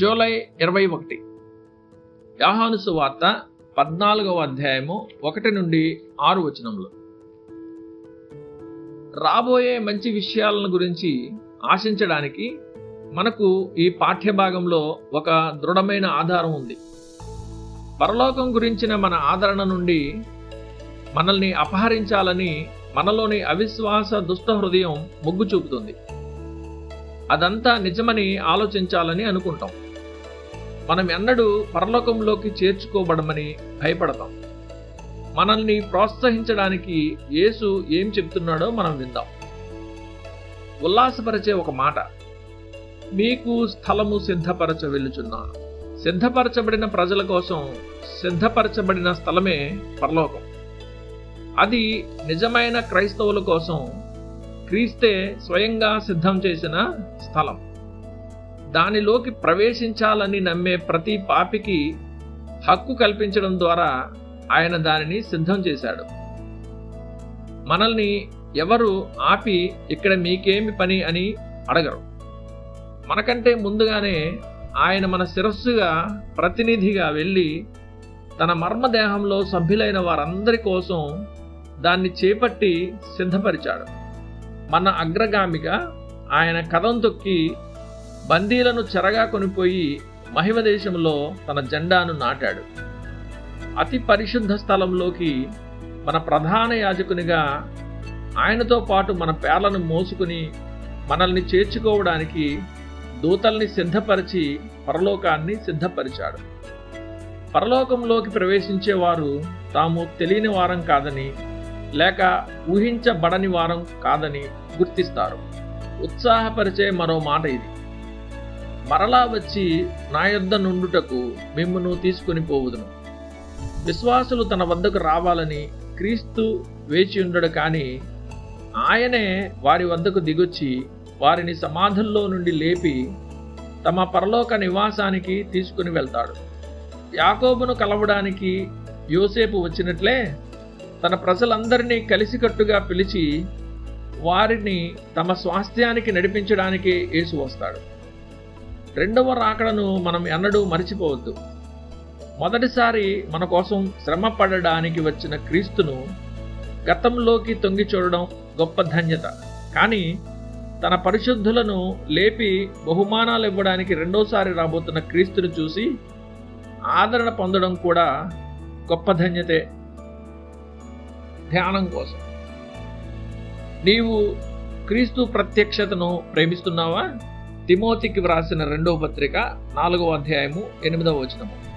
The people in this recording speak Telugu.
జూలై ఇరవై ఒకటి. యాహాను సువార్త పద్నాలుగవ అధ్యాయము ఒకటి నుండి ఆరు వచనములు. రాబోయే మంచి విషయాలను గురించి ఆశించడానికి మనకు ఈ పాఠ్యభాగంలో ఒక దృఢమైన ఆధారం ఉంది. పరలోకం గురించిన మన ఆదరణ నుండి మనల్ని అపహరించాలని మనలోని అవిశ్వాస దుష్ట హృదయం మొగ్గు చూపుతుంది. అదంతా నిజమని ఆలోచించాలని అనుకుంటాం. మనం ఎన్నడూ పరలోకంలోకి చేర్చుకోబడమని భయపడతాం. మనల్ని ప్రోత్సహించడానికి యేసు ఏం చెప్తున్నాడో మనం విందాం. ఉల్లాసపరిచే ఒక మాట. మీకు స్థలము సిద్ధపరచ వెళ్ళుచున్నాను సిద్ధపరచబడిన ప్రజల కోసం సిద్ధపరచబడిన స్థలమే పరలోకం. అది నిజమైన క్రైస్తవుల కోసం క్రీస్తే స్వయంగా సిద్ధం చేసిన స్థలం. దానిలోకి ప్రవేశించాలని నమ్మే ప్రతి పాపికి హక్కు కల్పించడం ద్వారా ఆయన దానిని సిద్ధం చేశాడు. మనల్ని ఎవరు ఆపి ఇక్కడ మీకేమి పని అని అడగరు. మనకంటే ముందుగానే ఆయన మన శిరస్సుగా ప్రతినిధిగా వెళ్ళి తన మర్మదేహంలో సభ్యులైన వారందరి కోసం దాన్ని చేపట్టి సిద్ధపరిచాడు. మన అగ్రగామిగా ఆయన కథం తొక్కి బందీలను చెరగా కొనిపోయి మహిమ దేశంలో తన జెండాను నాటాడు. అతి పరిశుద్ధ స్థలంలోకి మన ప్రధాన యాజకునిగా ఆయనతో పాటు మన పేర్లను మోసుకుని మనల్ని చేర్చుకోవడానికి దూతల్ని సిద్ధపరిచి పరలోకాన్ని సిద్ధపరిచాడు. పరలోకంలోకి ప్రవేశించేవారు తాము తెలియని వారం కాదని లేక ఊహించబడని వారం కాదని గుర్తిస్తారు. ఉత్సాహపరిచే మరో మాట ఇది. మరలా వచ్చి నా యొద్ద నుండుటకు మిమ్మును తీసుకుని పోవుదును. విశ్వాసులు తన వద్దకు రావాలని క్రీస్తు వేచి ఉండడు కానీ ఆయనే వారి వద్దకు దిగొచ్చి వారిని సమాధుల్లో నుండి లేపి తమ పరలోక నివాసానికి తీసుకుని వెళ్తాడు. యాకోబును కలవడానికి యోసేపు వచ్చినట్లే తన ప్రజలందరినీ కలిసికట్టుగా పిలిచి వారిని తమ స్వాస్థ్యానికి నడిపించడానికి యేసు వస్తాడు. రెండవ రాకడను మనం ఎన్నడూ మరిచిపోవద్దు. మొదటిసారి మన కోసం శ్రమ పడడానికి వచ్చిన క్రీస్తును గతంలోకి తొంగి చూడడం గొప్ప ధన్యత. కానీ తన పరిశుద్ధులను లేపి బహుమానాలు ఇవ్వడానికి రెండోసారి రాబోతున్న క్రీస్తును చూసి ఆదరణ పొందడం కూడా గొప్ప ధన్యతే. ధ్యానం కోసం. నీవు క్రీస్తు ప్రత్యక్షతను ప్రేమిస్తున్నావా? తిమోతికి వ్రాసిన రెండవ పత్రిక నాలుగవ అధ్యాయము ఎనిమిదవ వచనము.